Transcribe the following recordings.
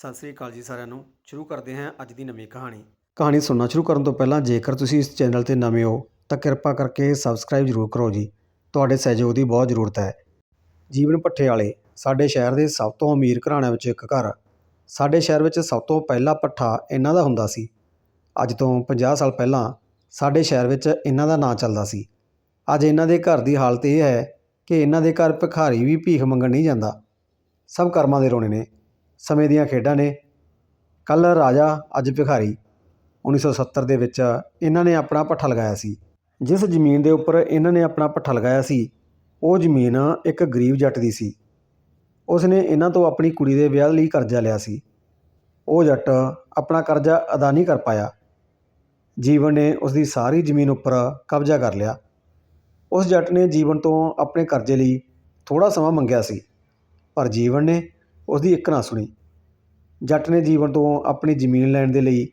ਸਤਿ ਸ੍ਰੀ ਅਕਾਲ ਜੀ ਸਾਰਿਆਂ ਨੂੰ। ਸ਼ੁਰੂ ਕਰਦੇ ਹਾਂ ਅੱਜ ਦੀ ਨਵੀਂ ਕਹਾਣੀ। ਕਹਾਣੀ ਸੁਣਨਾ ਸ਼ੁਰੂ ਕਰਨ ਤੋਂ ਪਹਿਲਾਂ ਜੇਕਰ ਤੁਸੀਂ ਇਸ ਚੈਨਲ ਤੇ ਨਵੇਂ ਹੋ, ਤਾਂ ਕਿਰਪਾ ਕਰਕੇ ਸਬਸਕ੍ਰਾਈਬ ਜ਼ਰੂਰ ਕਰੋ ਜੀ। ਤੁਹਾਡੇ ਸਹਿਯੋਗ ਦੀ ਬਹੁਤ ਜ਼ਰੂਰਤ ਹੈ। ਜੀਵਨ ਭੱਠੇ ਵਾਲੇ, ਸਾਡੇ ਸ਼ਹਿਰ ਦੇ ਸਭ ਤੋਂ ਅਮੀਰ ਘਰਾਣਿਆਂ ਵਿੱਚੋਂ ਇੱਕ ਘਰ ਸਾਡੇ ਸ਼ਹਿਰ ਵਿੱਚ ਸਭ ਤੋਂ ਪਹਿਲਾ ਭੱਠਾ ਇਹਨਾਂ ਦਾ ਹੁੰਦਾ ਸੀ। ਅੱਜ ਤੋਂ 50 ਸਾਲ ਪਹਿਲਾਂ ਸਾਡੇ ਸ਼ਹਿਰ ਵਿੱਚ ਇਹਨਾਂ ਦਾ ਨਾਂ ਚੱਲਦਾ ਸੀ। ਅੱਜ ਇਹਨਾਂ ਦੇ ਘਰ ਦੀ ਹਾਲਤ ਇਹ ਹੈ ਕਿ ਇਹਨਾਂ ਦੇ ਘਰ ਭਿਖਾਰੀ ਵੀ ਭੀਖ ਮੰਗਣ ਨਹੀਂ ਜਾਂਦਾ। ਸਭ ਕਰਮਾਂ ਦੇ ਰੋਣੇ ਨੇ। ਸਮੇਂ ਦੀਆਂ ਖੇਡਾਂ ਨੇ। ਕੱਲ ਰਾਜਾ ਅੱਜ ਭਿਖਾਰੀ 1970 ਦੇ ਵਿੱਚ ਇਹਨਾਂ ਨੇ ਆਪਣਾ ਪੱਠਾ ਲਗਾਇਆ ਸੀ। ਜਿਸ ਜ਼ਮੀਨ ਦੇ ਉੱਪਰ ਇਹਨਾਂ ਨੇ ਆਪਣਾ ਪੱਠਾ ਲਗਾਇਆ ਸੀ, ਉਹ ਜ਼ਮੀਨ ਇੱਕ ਗਰੀਬ ਜੱਟ ਦੀ ਸੀ। ਉਸ ਨੇ ਇਹਨਾਂ ਤੋਂ ਆਪਣੀ ਕੁੜੀ ਦੇ ਵਿਆਹ ਲਈ ਕਰਜ਼ਾ ਲਿਆ ਸੀ। ਉਹ ਜੱਟ ਆਪਣਾ ਕਰਜ਼ਾ ਅਦਾ ਨਹੀਂ ਕਰ ਪਾਇਆ। ਜੀਵਨ ਨੇ ਉਸ ਦੀ ਸਾਰੀ ਜ਼ਮੀਨ ਉੱਪਰ ਕਬਜ਼ਾ ਕਰ ਲਿਆ। ਉਸ ਜੱਟ ਨੇ ਜੀਵਨ ਤੋਂ ਆਪਣੇ ਕਰਜ਼ੇ ਲਈ ਥੋੜਾ ਸਮਾਂ ਮੰਗਿਆ ਸੀ, ਪਰ ਜੀਵਨ ਨੇ ਉਸ ਦੀ ਇੱਕ ਨਾ ਸੁਣੀ। ਜੱਟ ਨੇ ਜੀਵਨ ਤੋਂ ਆਪਣੀ ਜ਼ਮੀਨ ਲੈਣ ਦੇ ਲਈ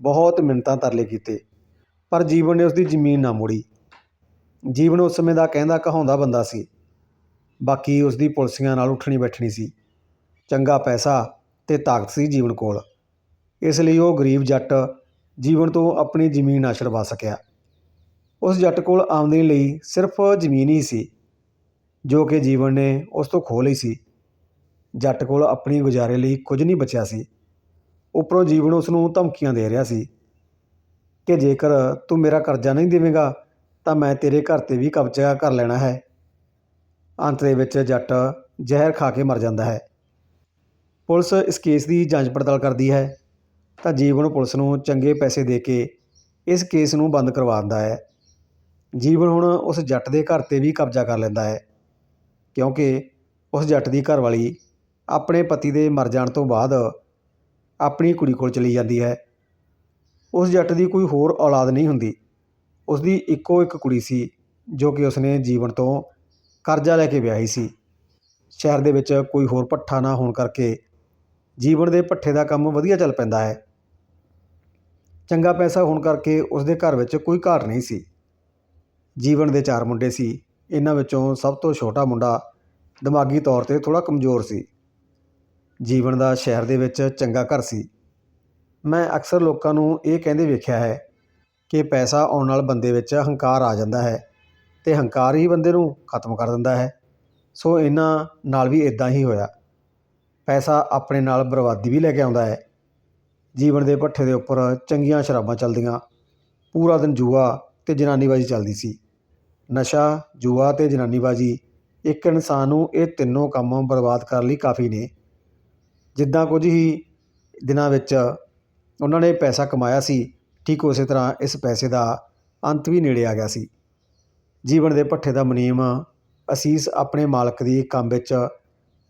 ਬਹੁਤ ਮਿੰਨਤਾਂ ਤਰਲੇ ਕੀਤੇ, ਪਰ ਜੀਵਨ ਨੇ ਉਸ ਦੀ ਜ਼ਮੀਨ ਨਾ ਮੋੜੀ। ਜੀਵਨ ਉਸ ਸਮੇਂ ਦਾ ਕਹਿੰਦਾ ਕਹਾਉਂਦਾ ਬੰਦਾ ਸੀ। ਬਾਕੀ ਉਸ ਦੀ ਪੁਲਸੀਆਂ ਨਾਲ ਉੱਠਣੀ ਬੈਠਣੀ ਸੀ। ਚੰਗਾ ਪੈਸਾ ਤੇ ਤਾਕਤ ਸੀ ਜੀਵਨ ਕੋਲ। ਇਸ ਲਈ ਉਹ ਗਰੀਬ ਜੱਟ ਜੀਵਨ ਤੋਂ ਆਪਣੀ ਜ਼ਮੀਨ ਨਾ ਛਡਵਾ ਸਕਿਆ। ਉਸ ਜੱਟ ਕੋਲ ਆਮਦਨੀ ਲਈ ਸਿਰਫ ਜ਼ਮੀਨ ਹੀ ਸੀ, ਜੋ ਕਿ ਜੀਵਨ ਨੇ ਉਸ ਤੋਂ ਖੋਹ ਲਈ ਸੀ। ਜੱਟ ਕੋਲ ਆਪਣੀ ਗੁਜ਼ਾਰੇ ਲਈ ਕੁਝ ਨਹੀਂ ਬਚਿਆ ਸੀ। ਉੱਪਰੋਂ ਜੀਵਨ ਉਸ ਨੂੰ ਧਮਕੀਆਂ ਦੇ ਰਿਹਾ ਸੀ ਕਿ ਜੇਕਰ ਤੂੰ ਮੇਰਾ ਕਰਜ਼ਾ ਨਹੀਂ ਦੇਵੇਂਗਾ, ਤਾਂ ਮੈਂ ਤੇਰੇ ਘਰ ਤੇ ਵੀ ਕਬਜ਼ਾ ਕਰ ਲੈਣਾ ਹੈ। ਅੰਤ ਦੇ ਵਿੱਚ ਜੱਟ ਜ਼ਹਿਰ ਖਾ ਕੇ ਮਰ ਜਾਂਦਾ ਹੈ। ਪੁਲਿਸ ਇਸ ਕੇਸ ਦੀ ਜਾਂਚ ਪੜਤਾਲ ਕਰਦੀ ਹੈ, ਤਾਂ ਜੀਵਨ ਪੁਲਿਸ ਨੂੰ ਚੰਗੇ ਪੈਸੇ ਦੇ ਕੇ ਇਸ ਕੇਸ ਨੂੰ ਬੰਦ ਕਰਵਾ ਦਿੰਦਾ ਹੈ। ਜੀਵਨ ਹੁਣ ਉਸ ਜੱਟ ਦੇ ਘਰ ਤੇ ਵੀ ਕਬਜ਼ਾ ਕਰ ਲੈਂਦਾ ਹੈ, ਕਿਉਂਕਿ ਉਸ ਜੱਟ ਦੀ ਘਰਵਾਲੀ ਆਪਣੇ ਪਤੀ ਦੇ ਮਰ ਜਾਣ ਤੋਂ ਬਾਅਦ ਆਪਣੀ ਕੁੜੀ ਕੋਲ ਚਲੀ ਜਾਂਦੀ ਹੈ। ਉਸ ਜੱਟ ਦੀ ਕੋਈ ਹੋਰ ਔਲਾਦ ਨਹੀਂ ਹੁੰਦੀ। ਉਸ ਦੀ ਇੱਕੋ ਇੱਕ ਕੁੜੀ ਸੀ, ਜੋ ਕਿ ਉਸਨੇ ਜੀਵਨ ਤੋਂ ਕਰਜ਼ਾ ਲੈ ਕੇ ਵਿਆਹੀ ਸੀ। ਸ਼ਹਿਰ ਦੇ ਵਿੱਚ ਕੋਈ ਹੋਰ ਭੱਠਾ ਨਾ ਹੋਣ ਕਰਕੇ ਜੀਵਨ ਦੇ ਭੱਠੇ ਦਾ ਕੰਮ ਵਧੀਆ ਚੱਲ ਪੈਂਦਾ ਹੈ। ਚੰਗਾ ਪੈਸਾ ਹੋਣ ਕਰਕੇ ਉਸਦੇ ਘਰ ਵਿੱਚ ਕੋਈ ਘਾਟ ਨਹੀਂ ਸੀ। ਜੀਵਨ ਦੇ ਚਾਰ ਮੁੰਡੇ ਸੀ। ਇਹਨਾਂ ਵਿੱਚੋਂ ਸਭ ਤੋਂ ਛੋਟਾ ਮੁੰਡਾ ਦਿਮਾਗੀ ਤੌਰ ਤੇ ਥੋੜਾ ਕਮਜ਼ੋਰ ਸੀ। ਜੀਵਨ ਦਾ ਸ਼ਹਿਰ ਦੇ ਵਿੱਚ ਚੰਗਾ ਘਰ ਸੀ। ਮੈਂ ਅਕਸਰ ਲੋਕਾਂ ਨੂੰ ਇਹ ਕਹਿੰਦੇ ਵੇਖਿਆ ਹੈ ਕਿ ਪੈਸਾ ਆਉਣ ਨਾਲ ਬੰਦੇ ਵਿੱਚ ਹੰਕਾਰ ਆ ਜਾਂਦਾ ਹੈ ਅਤੇ ਹੰਕਾਰ ਹੀ ਬੰਦੇ ਨੂੰ ਖਤਮ ਕਰ ਦਿੰਦਾ ਹੈ। ਸੋ ਇਹਨਾਂ ਨਾਲ ਵੀ ਇੱਦਾਂ ਹੀ ਹੋਇਆ। ਪੈਸਾ ਆਪਣੇ ਨਾਲ ਬਰਬਾਦੀ ਵੀ ਲੈ ਕੇ ਆਉਂਦਾ ਹੈ। ਜੀਵਨ ਦੇ ਭੱਠੇ ਦੇ ਉੱਪਰ ਚੰਗੀਆਂ ਸ਼ਰਾਬਾਂ ਚੱਲਦੀਆਂ। ਪੂਰਾ ਦਿਨ ਜੂਆ ਤੇ ਜਨਾਨੀਬਾਜ਼ੀ ਚੱਲਦੀ ਸੀ। ਨਸ਼ਾ, ਜੂਆ ਤੇ ਜਨਾਨੀਬਾਜ਼ੀ ਇੱਕ ਇਨਸਾਨ ਨੂੰ ਇਹ ਤਿੰਨੋਂ ਕੰਮ ਬਰਬਾਦ ਕਰਨ ਲਈ ਕਾਫੀ ਨੇ। ਜਿੱਦਾਂ ਕੁਝ ਹੀ ਦਿਨਾਂ ਵਿੱਚ ਉਹਨਾਂ ਨੇ ਪੈਸਾ ਕਮਾਇਆ ਸੀ, ਠੀਕ ਉਸੇ ਤਰ੍ਹਾਂ ਇਸ ਪੈਸੇ ਦਾ ਅੰਤ ਵੀ ਨੇੜੇ ਆ ਗਿਆ ਸੀ। ਜੀਵਨ ਦੇ ਭੱਠੇ ਦਾ ਮੁਨੀਮ ਅਸੀਸ ਆਪਣੇ ਮਾਲਕ ਦੀ ਕੰਮ ਵਿੱਚ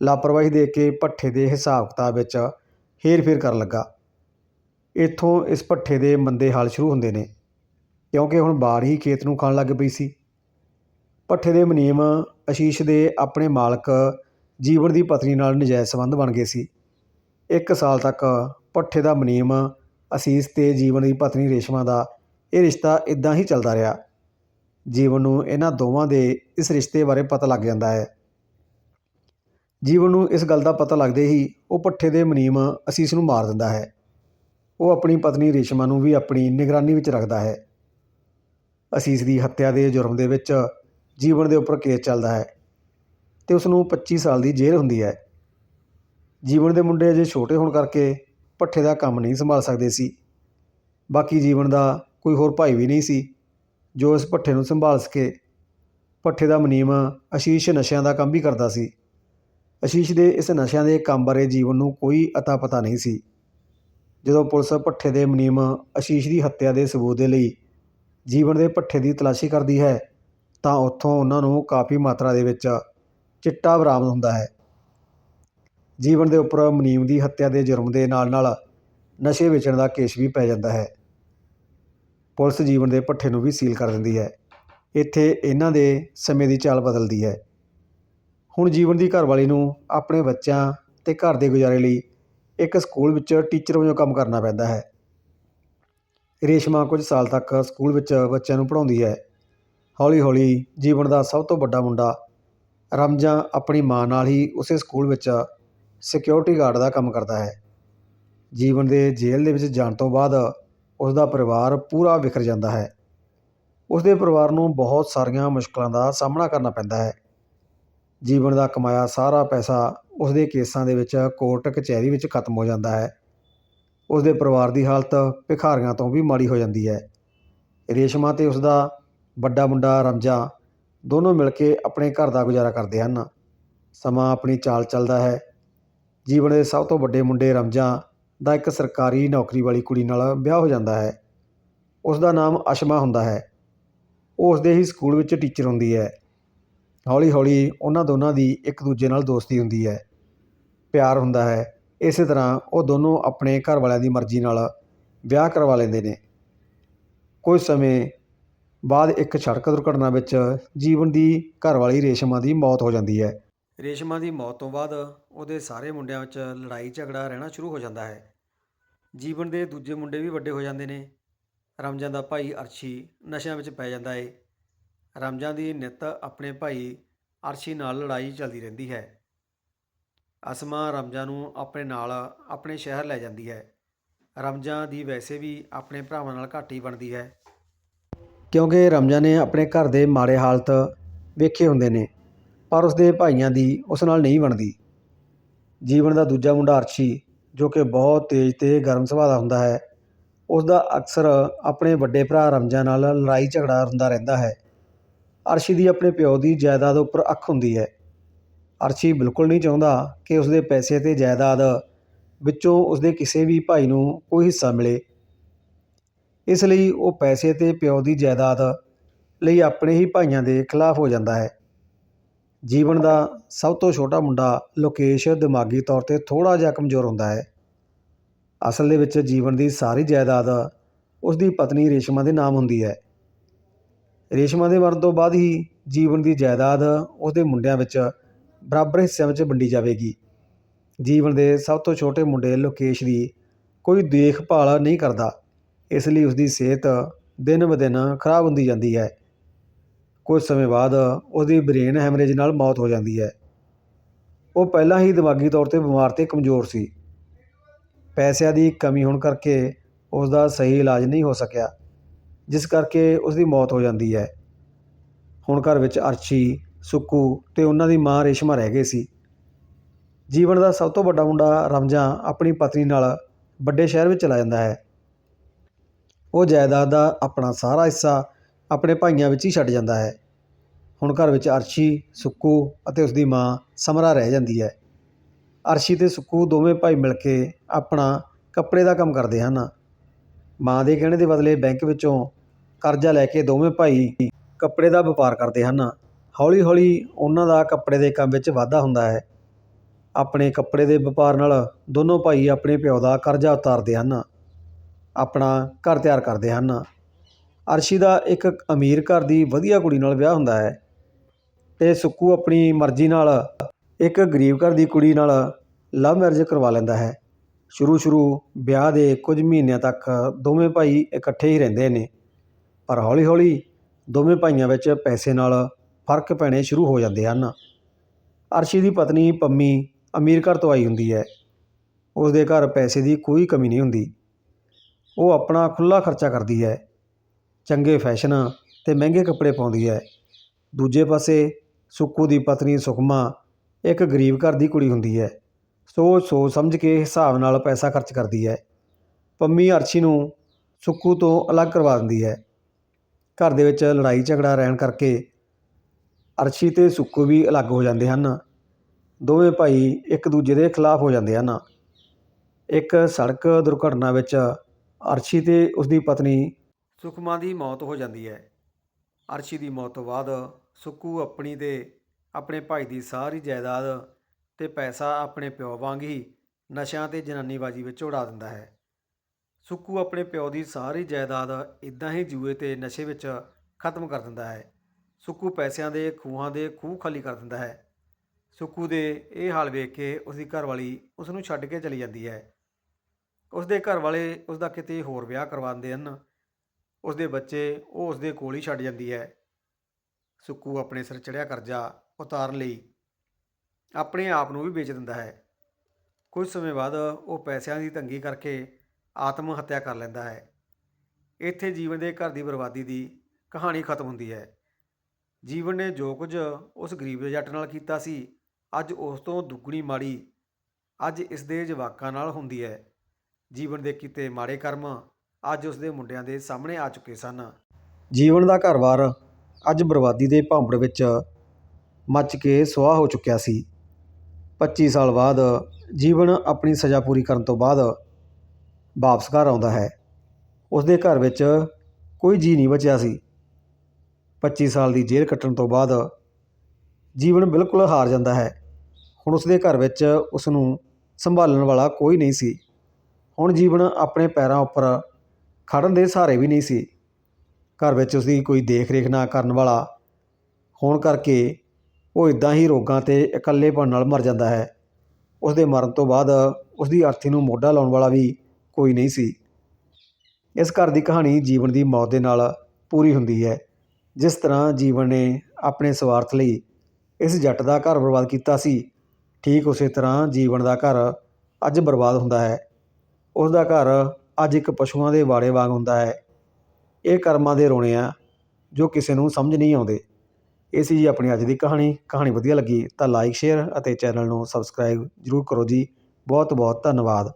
ਲਾਪਰਵਾਹੀ ਦੇ ਕੇ ਭੱਠੇ ਦੇ ਹਿਸਾਬ ਕਿਤਾਬ ਵਿੱਚ ਹੇਰ-ਫੇਰ ਕਰਨ ਲੱਗਾ। ਇੱਥੋਂ ਇਸ ਭੱਠੇ ਦੇ ਮੰਦੇ ਹਾਲ ਸ਼ੁਰੂ ਹੁੰਦੇ ਨੇ, ਕਿਉਂਕਿ ਹੁਣ ਬਾੜ ਹੀ ਖੇਤ ਨੂੰ ਖਾਣ ਲੱਗ ਪਈ ਸੀ। ਭੱਠੇ ਦੇ ਮੁਨੀਮ ਅਸ਼ੀਸ਼ ਦੇ ਆਪਣੇ ਮਾਲਕ ਜੀਵਨ ਦੀ ਪਤਨੀ ਨਾਲ ਨਜਾਇਜ਼ ਸੰਬੰਧ ਬਣ ਗਏ ਸੀ। ਇੱਕ ਸਾਲ ਤੱਕ ਭੱਠੇ ਦਾ ਮੁਨੀਮ, ਅਸੀਸ ਅਤੇ ਜੀਵਨ ਦੀ ਪਤਨੀ ਰੇਸ਼ਮਾ ਦਾ ਇਹ ਰਿਸ਼ਤਾ ਇੱਦਾਂ ਹੀ ਚੱਲਦਾ ਰਿਹਾ। ਜੀਵਨ ਨੂੰ ਇਹਨਾਂ ਦੋਵਾਂ ਦੇ ਇਸ ਰਿਸ਼ਤੇ ਬਾਰੇ ਪਤਾ ਲੱਗ ਜਾਂਦਾ ਹੈ। ਜੀਵਨ ਨੂੰ ਇਸ ਗੱਲ ਦਾ ਪਤਾ ਲੱਗਦੇ ਹੀ ਉਹ ਭੱਠੇ ਦੇ ਮੁਨੀਮ, ਅਸੀਸ ਨੂੰ ਮਾਰ ਦਿੰਦਾ ਹੈ। ਉਹ ਆਪਣੀ ਪਤਨੀ ਰੇਸ਼ਮਾ ਨੂੰ ਵੀ ਆਪਣੀ ਨਿਗਰਾਨੀ ਵਿੱਚ ਰੱਖਦਾ ਹੈ। ਅਸੀਸ ਦੀ ਹੱਤਿਆ ਦੇ ਜੁਰਮ ਦੇ ਵਿੱਚ ਜੀਵਨ ਦੇ ਉੱਪਰ ਕੇਸ ਚੱਲਦਾ ਹੈ ਤੇ ਉਸ ਨੂੰ 25 ਸਾਲ ਦੀ ਜੇਲ੍ਹ ਹੁੰਦੀ ਹੈ। ਜੀਵਨ ਦੇ ਮੁੰਡੇ ਅਜੇ ਛੋਟੇ ਹੋਣ ਕਰਕੇ ਭੱਠੇ ਦਾ ਕੰਮ ਨਹੀਂ ਸੰਭਾਲ ਸਕਦੇ ਸੀ। ਬਾਕੀ ਜੀਵਨ ਦਾ ਕੋਈ ਹੋਰ ਭਾਈ ਵੀ ਨਹੀਂ ਸੀ, ਜੋ ਇਸ ਭੱਠੇ ਨੂੰ ਸੰਭਾਲ ਸਕੇ। ਭੱਠੇ ਦਾ ਮੁਨੀਮ ਆਸ਼ੀਸ਼ ਨਸ਼ਿਆਂ ਦਾ ਕੰਮ ਵੀ ਕਰਦਾ ਸੀ। ਆਸ਼ੀਸ਼ ਦੇ ਇਸ ਨਸ਼ਿਆਂ ਦੇ ਕੰਮ ਬਾਰੇ ਜੀਵਨ ਨੂੰ ਕੋਈ ਅਤਾ ਪਤਾ ਨਹੀਂ ਸੀ। ਜਦੋਂ ਪੁਲਿਸ ਭੱਠੇ ਦੇ ਮੁਨੀਮ ਆਸ਼ੀਸ਼ ਦੀ ਹੱਤਿਆ ਦੇ ਸਬੂਤ ਦੇ ਲਈ ਜੀਵਨ ਦੇ ਭੱਠੇ ਦੀ ਤਲਾਸ਼ੀ ਕਰਦੀ ਹੈ, ਤਾਂ ਉੱਥੋਂ ਉਹਨਾਂ ਨੂੰ ਕਾਫੀ ਮਾਤਰਾ ਦੇ ਵਿੱਚ ਚਿੱਟਾ ਬਰਾਮਦ ਹੁੰਦਾ ਹੈ। ਜੀਵਨ ਦੇ ਉੱਪਰ ਮੁਨੀਮ ਦੀ ਹੱਤਿਆ ਦੇ ਜੁਰਮ ਦੇ ਨਾਲ ਨਾਲ ਨਸ਼ੇ ਵੇਚਣ ਦਾ ਕੇਸ ਵੀ ਪੈ ਜਾਂਦਾ ਹੈ। ਪੁਲਿਸ ਜੀਵਨ ਦੇ ਭੱਠੇ ਨੂੰ ਵੀ ਸੀਲ ਕਰ ਦਿੰਦੀ ਹੈ। ਇੱਥੇ ਇਹਨਾਂ ਦੇ ਸਮੇਂ ਦੀ ਚਾਲ ਬਦਲਦੀ ਹੈ। ਹੁਣ ਜੀਵਨ ਦੀ ਘਰਵਾਲੀ ਨੂੰ ਆਪਣੇ ਬੱਚਿਆਂ ਤੇ ਘਰ ਦੇ ਗੁਜ਼ਾਰੇ ਲਈ ਇੱਕ ਸਕੂਲ ਵਿੱਚ ਟੀਚਰ ਵਜੋਂ ਕੰਮ ਕਰਨਾ ਪੈਂਦਾ ਹੈ। ਰੇਸ਼ਮਾ ਕੁਝ ਸਾਲ ਤੱਕ ਸਕੂਲ ਵਿੱਚ ਬੱਚਿਆਂ ਨੂੰ ਪੜ੍ਹਾਉਂਦੀ ਹੈ। ਹੌਲੀ-ਹੌਲੀ ਜੀਵਨ ਦਾ ਸਭ ਤੋਂ ਵੱਡਾ ਮੁੰਡਾ ਰਮਜਾ ਆਪਣੀ ਮਾਂ ਨਾਲ ਹੀ ਉਸੇ ਸਕੂਲ ਵਿੱਚ ਸਿਕਿਉਰਿਟੀ ਗਾਰਡ ਦਾ ਕੰਮ ਕਰਦਾ ਹੈ। ਜੀਵਨ ਦੇ ਜੇਲ੍ਹ ਦੇ ਵਿੱਚ ਜਾਣ ਤੋਂ ਬਾਅਦ ਉਸ ਦਾ ਪਰਿਵਾਰ ਪੂਰਾ ਵਿਖਰ ਜਾਂਦਾ ਹੈ। ਉਸ ਦੇ ਪਰਿਵਾਰ ਨੂੰ ਬਹੁਤ ਸਾਰੀਆਂ ਮੁਸ਼ਕਲਾਂ ਦਾ ਸਾਹਮਣਾ ਕਰਨਾ ਪੈਂਦਾ ਹੈ। ਜੀਵਨ ਦਾ ਕਮਾਇਆ ਸਾਰਾ ਪੈਸਾ ਉਸ ਦੇ ਕੇਸਾਂ ਦੇ ਵਿੱਚ ਕੋਰਟ ਕਚਹਿਰੀ ਵਿੱਚ ਖਤਮ ਹੋ ਜਾਂਦਾ ਹੈ। ਉਸ ਦੇ ਪਰਿਵਾਰ ਦੀ ਹਾਲਤ ਭਿਖਾਰੀਆਂ ਤੋਂ ਵੀ ਮਾੜੀ ਹੋ ਜਾਂਦੀ ਹੈ। ਰੇਸ਼ਮਾ ਤੇ ਉਸ ਦਾ ਵੱਡਾ ਮੁੰਡਾ ਰਮਜਾ ਦੋਨੋਂ ਮਿਲ ਕੇ ਆਪਣੇ ਘਰ ਦਾ ਗੁਜ਼ਾਰਾ ਕਰਦੇ ਹਨ। ਸਮਾਂ ਆਪਣੀ ਚਾਲ ਚੱਲਦਾ ਹੈ। ਜੀਵਨ ਦੇ ਸਭ ਤੋਂ ਵੱਡੇ ਮੁੰਡੇ ਰਮਜਾਂ ਦਾ ਇੱਕ ਸਰਕਾਰੀ ਨੌਕਰੀ ਵਾਲੀ ਕੁੜੀ ਨਾਲ ਵਿਆਹ ਹੋ ਜਾਂਦਾ ਹੈ। ਉਸ ਦਾ ਨਾਮ ਅਸ਼ਮਾ ਹੁੰਦਾ ਹੈ। ਉਹ ਉਸ ਦੇ ਹੀ ਸਕੂਲ ਵਿੱਚ ਟੀਚਰ ਹੁੰਦੀ ਹੈ। ਹੌਲੀ ਹੌਲੀ ਉਹਨਾਂ ਦੋਨਾਂ ਦੀ ਇੱਕ ਦੂਜੇ ਨਾਲ ਦੋਸਤੀ ਹੁੰਦੀ ਹੈ। ਪਿਆਰ ਹੁੰਦਾ ਹੈ। ਇਸੇ ਤਰ੍ਹਾਂ ਉਹ ਦੋਨੋਂ ਆਪਣੇ ਘਰ ਵਾਲਿਆਂ ਦੀ ਮਰਜ਼ੀ ਨਾਲ ਵਿਆਹ ਕਰਵਾ ਲੈਂਦੇ ਨੇ। ਕੁਝ ਸਮੇਂ ਬਾਅਦ ਇੱਕ ਸੜਕ ਦੁਰਘਟਨਾ ਵਿੱਚ ਜੀਵਨ ਦੀ ਘਰਵਾਲੀ ਰੇਸ਼ਮਾ ਦੀ ਮੌਤ ਹੋ ਜਾਂਦੀ ਹੈ। ਰੇਸ਼ਮਾ ਦੀ ਮੌਤ ਤੋਂ ਬਾਅਦ ਉਹਦੇ ਸਾਰੇ ਮੁੰਡਿਆਂ ਵਿੱਚ ਲੜਾਈ, ਝਗੜਾ ਰਹਿਣਾ ਸ਼ੁਰੂ ਹੋ ਜਾਂਦਾ ਹੈ। ਜੀਵਨ ਦੇ ਦੂਜੇ ਮੁੰਡੇ ਵੀ ਵੱਡੇ ਹੋ ਜਾਂਦੇ ਨੇ। ਰਮਜਾਨ ਦਾ ਭਾਈ ਅਰਸ਼ੀ ਨਸ਼ਿਆਂ ਵਿੱਚ ਪੈ ਜਾਂਦਾ ਏ। ਰਮਜਾਨ ਦੀ ਨਿੱਤ ਆਪਣੇ ਭਾਈ ਅਰਸ਼ੀ ਨਾਲ ਲੜਾਈ ਚੱਲਦੀ ਰਹਿੰਦੀ ਹੈ। ਅਸਮਾ ਰਮਜਾਨ ਨੂੰ ਆਪਣੇ ਨਾਲ, ਆਪਣੇ ਸ਼ਹਿਰ ਲੈ ਜਾਂਦੀ ਹੈ। ਰਮਜਾਨ ਦੀ ਵੈਸੇ ਵੀ ਆਪਣੇ ਭਰਾਵਾਂ ਨਾਲ ਘੱਟ ਹੀ ਬਣਦੀ ਹੈ। ਕਿਉਂਕਿ ਰਮਜਾਨ ਨੇ ਆਪਣੇ ਘਰ ਦੇ ਮਾੜੇ ਹਾਲਤ ਵੇਖੇ ਹੁੰਦੇ ਨੇ, ਪਰ ਉਸਦੇ ਭਾਈਆਂ ਦੀ ਉਸ ਨਾਲ ਨਹੀਂ ਬਣਦੀ। ਜੀਵਨ ਦਾ ਦੂਜਾ ਮੁੰਡਾ ਅਰਸ਼ੀ, ਜੋ ਕਿ ਬਹੁਤ ਤੇਜ਼ ਅਤੇ ਗਰਮ ਸੁਭਾਅ ਦਾ ਹੁੰਦਾ ਹੈ। ਉਸ ਦਾ ਅਕਸਰ ਆਪਣੇ ਵੱਡੇ ਭਰਾ ਰਮਜਾਨ ਨਾਲ ਲੜਾਈ ਝਗੜਾ ਹੁੰਦਾ ਰਹਿੰਦਾ ਹੈ। ਅਰਸ਼ੀ ਦੀ ਆਪਣੇ ਪਿਓ ਦੀ ਜਾਇਦਾਦ ਉੱਪਰ ਅੱਖ ਹੁੰਦੀ ਹੈ। ਅਰਸ਼ੀ ਬਿਲਕੁਲ ਨਹੀਂ ਚਾਹੁੰਦਾ ਕਿ ਉਸਦੇ ਪੈਸੇ ਅਤੇ ਜਾਇਦਾਦ ਵਿੱਚੋਂ ਉਸਦੇ ਕਿਸੇ ਵੀ ਭਾਈ ਨੂੰ ਕੋਈ ਹਿੱਸਾ ਮਿਲੇ। ਇਸ ਲਈ ਉਹ ਪੈਸੇ ਅਤੇ ਪਿਓ ਦੀ ਜਾਇਦਾਦ ਲਈ ਆਪਣੇ ਹੀ ਭਾਈਆਂ ਦੇ ਖਿਲਾਫ ਹੋ ਜਾਂਦਾ ਹੈ। ਜੀਵਨ ਦਾ ਸਭ ਤੋਂ ਛੋਟਾ ਮੁੰਡਾ ਲੋਕੇਸ਼ ਦਿਮਾਗੀ ਤੌਰ ਤੇ ਥੋੜ੍ਹਾ ਜਿਹਾ ਕਮਜ਼ੋਰ ਹੁੰਦਾ ਹੈ। ਅਸਲ ਦੇ ਵਿੱਚ ਜੀਵਨ ਦੀ ਸਾਰੀ ਜਾਇਦਾਦ ਉਸ ਦੀ ਪਤਨੀ ਰੇਸ਼ਮਾ ਦੇ ਨਾਮ ਹੁੰਦੀ ਹੈ। ਰੇਸ਼ਮਾ ਦੇ ਮਰਨ ਤੋਂ ਬਾਅਦ ਹੀ ਜੀਵਨ ਦੀ ਜਾਇਦਾਦ ਉਹਦੇ ਮੁੰਡਿਆਂ ਵਿੱਚ ਬਰਾਬਰ ਹਿੱਸਿਆਂ ਵਿੱਚ ਵੰਡੀ ਜਾਵੇਗੀ। ਜੀਵਨ ਦੇ ਸਭ ਤੋਂ ਛੋਟੇ ਮੁੰਡੇ ਲੋਕੇਸ਼ ਦੀ ਕੋਈ ਦੇਖਭਾਲ ਨਹੀਂ ਕਰਦਾ। ਇਸ ਲਈ ਉਸ ਦੀ ਸਿਹਤ ਦਿਨ ਬ ਦਿਨ ਖਰਾਬ ਹੁੰਦੀ ਜਾਂਦੀ ਹੈ। ਕੁਝ ਸਮੇਂ ਬਾਅਦ ਉਹਦੀ ਬ੍ਰੇਨ ਹੈਮਰੇਜ ਨਾਲ ਮੌਤ ਹੋ ਜਾਂਦੀ ਹੈ। ਉਹ ਪਹਿਲਾਂ ਹੀ ਦਿਮਾਗੀ ਤੌਰ ਤੇ ਬਿਮਾਰ ਤੇ ਕਮਜ਼ੋਰ ਸੀ। ਪੈਸਿਆਂ ਦੀ ਕਮੀ ਹੋਣ ਕਰਕੇ ਉਸ ਦਾ ਸਹੀ ਇਲਾਜ ਨਹੀਂ ਹੋ ਸਕਿਆ, ਜਿਸ ਕਰਕੇ ਉਸ ਦੀ ਮੌਤ ਹੋ ਜਾਂਦੀ ਹੈ। ਹੁਣ ਘਰ ਵਿੱਚ ਅਰਸ਼ੀ, ਸੁੱਕੂ ਅਤੇ ਉਹਨਾਂ ਦੀ ਮਾਂ ਰੇਸ਼ਮਾ ਰਹਿ ਗਏ ਸੀ। ਜੀਵਨ ਦਾ ਸਭ ਤੋਂ ਵੱਡਾ ਮੁੰਡਾ ਰਮਜਾ ਆਪਣੀ ਪਤਨੀ ਨਾਲ ਵੱਡੇ ਸ਼ਹਿਰ ਵਿੱਚ ਚਲਾ ਜਾਂਦਾ ਹੈ। ਉਹ ਜਾਇਦਾਦ ਦਾ ਆਪਣਾ ਸਾਰਾ ਹਿੱਸਾ ਆਪਣੇ ਭਾਈਆਂ ਵਿੱਚ ਹੀ ਛੱਡ ਜਾਂਦਾ ਹੈ। ਹੁਣ ਘਰ ਵਿੱਚ ਅਰਸ਼ੀ, ਸੁੱਕੂ ਅਤੇ ਉਸਦੀ ਮਾਂ ਸਮਰਾ ਰਹਿ ਜਾਂਦੀ ਹੈ। ਅਰਸ਼ੀ ਅਤੇ ਸੁੱਕੂ ਦੋਵੇਂ ਭਾਈ ਮਿਲ ਕੇ ਆਪਣਾ ਕੱਪੜੇ ਦਾ ਕੰਮ ਕਰਦੇ ਹਨ। ਮਾਂ ਦੇ ਕਹਿਣੇ ਦੇ ਬਦਲੇ ਬੈਂਕ ਵਿੱਚੋਂ ਕਰਜ਼ਾ ਲੈ ਕੇ ਦੋਵੇਂ ਭਾਈ ਕੱਪੜੇ ਦਾ ਵਪਾਰ ਕਰਦੇ ਹਨ। ਹੌਲੀ ਹੌਲੀ ਉਹਨਾਂ ਦਾ ਕੱਪੜੇ ਦੇ ਕੰਮ ਵਿੱਚ ਵਾਧਾ ਹੁੰਦਾ ਹੈ। ਆਪਣੇ ਕੱਪੜੇ ਦੇ ਵਪਾਰ ਨਾਲ ਦੋਨੋਂ ਭਾਈ ਆਪਣੇ ਪਿਓ ਦਾ ਕਰਜ਼ਾ ਉਤਾਰਦੇ ਹਨ। ਆਪਣਾ ਘਰ ਤਿਆਰ ਕਰਦੇ ਹਨ। ਅਰਸ਼ੀ ਦਾ ਇੱਕ ਅਮੀਰ ਘਰ ਦੀ ਵਧੀਆ ਕੁੜੀ ਨਾਲ ਵਿਆਹ ਹੁੰਦਾ ਹੈ। ਤੇ ਸੁੱਕੂ ਆਪਣੀ ਮਰਜ਼ੀ ਨਾਲ ਇੱਕ ਗਰੀਬ ਘਰ ਦੀ ਕੁੜੀ ਨਾਲ ਲਵ ਮੈਰਿਜ ਕਰਵਾ ਲੈਂਦਾ ਹੈ। ਸ਼ੁਰੂ ਸ਼ੁਰੂ ਵਿਆਹ ਦੇ ਕੁਝ ਮਹੀਨਿਆਂ ਤੱਕ ਦੋਵੇਂ ਭਾਈ ਇਕੱਠੇ ਹੀ ਰਹਿੰਦੇ ਨੇ। ਪਰ ਹੌਲੀ ਹੌਲੀ ਦੋਵੇਂ ਭਾਈਆਂ ਵਿੱਚ ਪੈਸੇ ਨਾਲ ਫ਼ਰਕ ਪੈਣੇ ਸ਼ੁਰੂ ਹੋ ਜਾਂਦੇ ਹਨ। ਅਰਸ਼ੀ ਦੀ ਪਤਨੀ ਪੰਮੀ ਅਮੀਰ ਘਰ ਤੋਂ ਆਈ ਹੁੰਦੀ ਹੈ। ਉਸ ਦੇ ਘਰ ਪੈਸੇ ਦੀ ਕੋਈ ਕਮੀ ਨਹੀਂ ਹੁੰਦੀ। ਉਹ ਆਪਣਾ ਖੁੱਲਾ ਖਰਚਾ ਕਰਦੀ ਹੈ। ਚੰਗੇ ਫੈਸ਼ਨ ਤੇ ਮਹਿੰਗੇ ਕੱਪੜੇ ਪਾਉਂਦੀ ਹੈ। ਦੂਜੇ ਪਾਸੇ ਸੁੱਕੂ ਦੀ ਪਤਨੀ ਸੁਖਮਾ ਇੱਕ ਗਰੀਬ ਘਰ ਦੀ ਕੁੜੀ ਹੁੰਦੀ ਹੈ। ਸੋਚ ਸੋਚ ਸਮਝ ਕੇ ਹਿਸਾਬ ਨਾਲ ਪੈਸਾ ਖਰਚ ਕਰਦੀ ਹੈ। ਪੰਮੀ ਅਰਸ਼ੀ ਨੂੰ ਸੁੱਕੂ ਤੋਂ ਅਲੱਗ ਕਰਵਾ ਦਿੰਦੀ ਹੈ। ਘਰ ਦੇ ਵਿੱਚ ਲੜਾਈ ਝਗੜਾ ਰਹਿਣ ਕਰਕੇ ਅਰਸ਼ੀ ਤੇ ਸੁੱਕੂ ਵੀ ਅਲੱਗ ਹੋ ਜਾਂਦੇ ਹਨ। ਦੋਵੇਂ ਭਾਈ ਇੱਕ ਦੂਜੇ ਦੇ ਖਿਲਾਫ ਹੋ ਜਾਂਦੇ ਹਨ। ਇੱਕ ਸੜਕ ਦੁਰਘਟਨਾ ਵਿੱਚ ਅਰਸ਼ੀ ਤੇ ਉਸ ਦੀ ਪਤਨੀ ਸੁਖਮਾ ਦੀ ਮੌਤ ਹੋ ਜਾਂਦੀ ਹੈ। ਅਰਸ਼ੀ ਦੀ ਮੌਤ ਤੋਂ ਬਾਅਦ ਸੁੱਕੂ ਆਪਣੀ ਤੇ ਆਪਣੇ ਭਾਈ ਦੀ ਸਾਰੀ ਜਾਇਦਾਦ ਤੇ ਪੈਸਾ ਆਪਣੇ ਪਿਓ ਵਾਂਗ ਹੀ ਨਸ਼ਿਆਂ ਤੇ ਜਨਾਨੀਬਾਜ਼ੀ ਵਿੱਚ ਉਡਾ ਦਿੰਦਾ ਹੈ। ਸੁੱਕੂ ਆਪਣੇ ਪਿਓ ਦੀ ਸਾਰੀ ਜਾਇਦਾਦ ਇਦਾਂ ਹੀ ਜੂਏ ਤੇ ਨਸ਼ੇ ਵਿੱਚ ਖਤਮ ਕਰ ਦਿੰਦਾ ਹੈ। ਸੁੱਕੂ ਪੈਸਿਆਂ ਦੇ, ਖੂਹਾਂ ਦੇ ਖੂਹ ਖਾਲੀ ਕਰ ਦਿੰਦਾ ਹੈ। ਸੁੱਕੂ ਦੇ ਇਹ ਹਾਲ ਵੇਖ ਕੇ ਉਸ ਦੀ ਘਰਵਾਲੀ ਉਸ ਨੂੰ ਛੱਡ ਕੇ ਚਲੀ ਜਾਂਦੀ ਹੈ। ਉਸ ਦੇ ਘਰ ਵਾਲੇ ਉਸ ਦਾ ਕਿਤੇ ਹੋਰ ਵਿਆਹ ਕਰਵਾਉਂਦੇ ਹਨ। ਉਸ ਦੇ ਬੱਚੇ ਉਹ ਉਸ ਦੇ ਕੋਲ ਹੀ ਛੱਡ ਜਾਂਦੀ ਹੈ। ਸੁੱਕੂ ਆਪਣੇ ਸਿਰ ਚੜਿਆ ਕਰਜ਼ਾ ਉਤਾਰਨ ਲਈ ਆਪਣੇ ਆਪ ਨੂੰ ਵੀ ਵੇਚ ਦਿੰਦਾ ਹੈ। ਕੁਝ ਸਮੇਂ ਬਾਅਦ ਉਹ ਪੈਸਿਆਂ ਦੀ ਤੰਗੀ ਕਰਕੇ ਆਤਮ ਹੱਤਿਆ ਕਰ ਲੈਂਦਾ ਹੈ। ਇੱਥੇ ਜੀਵਨ ਦੇ ਘਰ ਦੀ ਬਰਬਾਦੀ ਦੀ ਕਹਾਣੀ ਖਤਮ ਹੁੰਦੀ ਹੈ। ਜੀਵਨ ਨੇ ਜੋ ਕੁਝ ਉਸ ਗਰੀਬ ਜੱਟ ਨਾਲ ਕੀਤਾ ਸੀ, ਅੱਜ ਉਸ ਤੋਂ ਦੁੱਗਣੀ ਮਾੜੀ, ਅੱਜ ਇਸ ਦੇ ਜਵਾਕਾਂ ਨਾਲ ਹੁੰਦੀ ਹੈ। ਜੀਵਨ ਦੇ ਕੀਤੇ ਮਾੜੇ ਕਰਮ ਅੱਜ ਉਸ ਦੇ ਮੁੰਡਿਆਂ ਦੇ ਸਾਹਮਣੇ ਆ ਚੁੱਕੇ ਸਨ। ਜੀਵਨ ਦਾ ਘਰ-ਬਾਰ ਅੱਜ ਬਰਬਾਦੀ ਦੇ ਭਾਂਬੜ ਵਿੱਚ ਮੱਚ ਕੇ ਸੁਆਹ ਹੋ ਚੁੱਕਿਆ ਸੀ। 25 ਸਾਲ ਬਾਅਦ ਜੀਵਨ ਆਪਣੀ ਸਜ਼ਾ ਪੂਰੀ ਕਰਨ ਤੋਂ ਬਾਅਦ ਵਾਪਸ ਘਰ ਆਉਂਦਾ ਹੈ। ਉਸ ਦੇ ਘਰ ਵਿੱਚ ਕੋਈ ਜੀ ਨਹੀਂ ਬਚਿਆ ਸੀ। 25 ਸਾਲ ਦੀ ਜੇਲ੍ਹ ਕੱਟਣ ਤੋਂ ਬਾਅਦ ਜੀਵਨ ਬਿਲਕੁਲ ਹਾਰ ਜਾਂਦਾ ਹੈ। ਹੁਣ ਉਸ ਦੇ ਘਰ ਵਿੱਚ ਉਸ ਨੂੰ ਸੰਭਾਲਣ ਵਾਲਾ ਕੋਈ ਨਹੀਂ ਸੀ। ਹੁਣ ਜੀਵਨ ਆਪਣੇ ਪੈਰਾਂ ਉੱਪਰ ਖੜਨ ਦੇ ਸਹਾਰੇ ਵੀ ਨਹੀਂ ਸੀ। ਘਰ ਵਿੱਚ ਉਸਦੀ ਕੋਈ ਦੇਖ-ਰੇਖ ਨਾ ਕਰਨ ਵਾਲਾ ਹੋਣ ਕਰਕੇ ਉਹ ਇਦਾਂ ਹੀ ਰੋਗਾਂ ਤੇ ਇਕੱਲੇਪਣ ਨਾਲ ਮਰ ਜਾਂਦਾ ਹੈ। ਉਸ ਦੇ ਮਰਨ ਤੋਂ ਬਾਅਦ ਉਸ ਦੀ ਅਰਥੀ ਨੂੰ ਮੋਢਾ ਲਾਉਣ ਵਾਲਾ ਵੀ ਕੋਈ ਨਹੀਂ ਸੀ। ਇਸ ਘਰ ਦੀ ਕਹਾਣੀ ਜੀਵਨ ਦੀ ਮੌਤ ਦੇ ਨਾਲ ਪੂਰੀ ਹੁੰਦੀ ਹੈ। ਜਿਸ ਤਰ੍ਹਾਂ ਜੀਵਨ ਨੇ ਆਪਣੇ ਸਵਾਰਥ ਲਈ ਇਸ ਜੱਟ ਦਾ ਘਰ ਬਰਬਾਦ ਕੀਤਾ ਸੀ, ਠੀਕ ਉਸੇ ਤਰ੍ਹਾਂ ਜੀਵਨ ਦਾ ਘਰ ਅੱਜ ਬਰਬਾਦ ਹੁੰਦਾ ਹੈ। ਉਸ ਦਾ ਘਰ ਅੱਜ ਇੱਕ ਪਸ਼ੂਆਂ ਦੇ ਵਾੜੇ ਵਾਂਗ ਹੁੰਦਾ ਹੈ। ਇਹ ਕਰਮਾਂ ਦੇ ਰੋਣੇ ਆ ਜੋ ਕਿਸੇ ਨੂੰ ਸਮਝ ਨਹੀਂ ਆਉਂਦੇ। ਇਹ ਸੀ ਜੀ ਆਪਣੀ ਅੱਜ ਦੀ ਕਹਾਣੀ। ਕਹਾਣੀ ਵਧੀਆ ਲੱਗੀ ਤਾਂ ਲਾਈਕ ਸ਼ੇਅਰ ਅਤੇ ਚੈਨਲ ਨੂੰ ਸਬਸਕ੍ਰਾਈਬ ਜ਼ਰੂਰ ਕਰੋ ਜੀ। ਬਹੁਤ ਬਹੁਤ ਧੰਨਵਾਦ।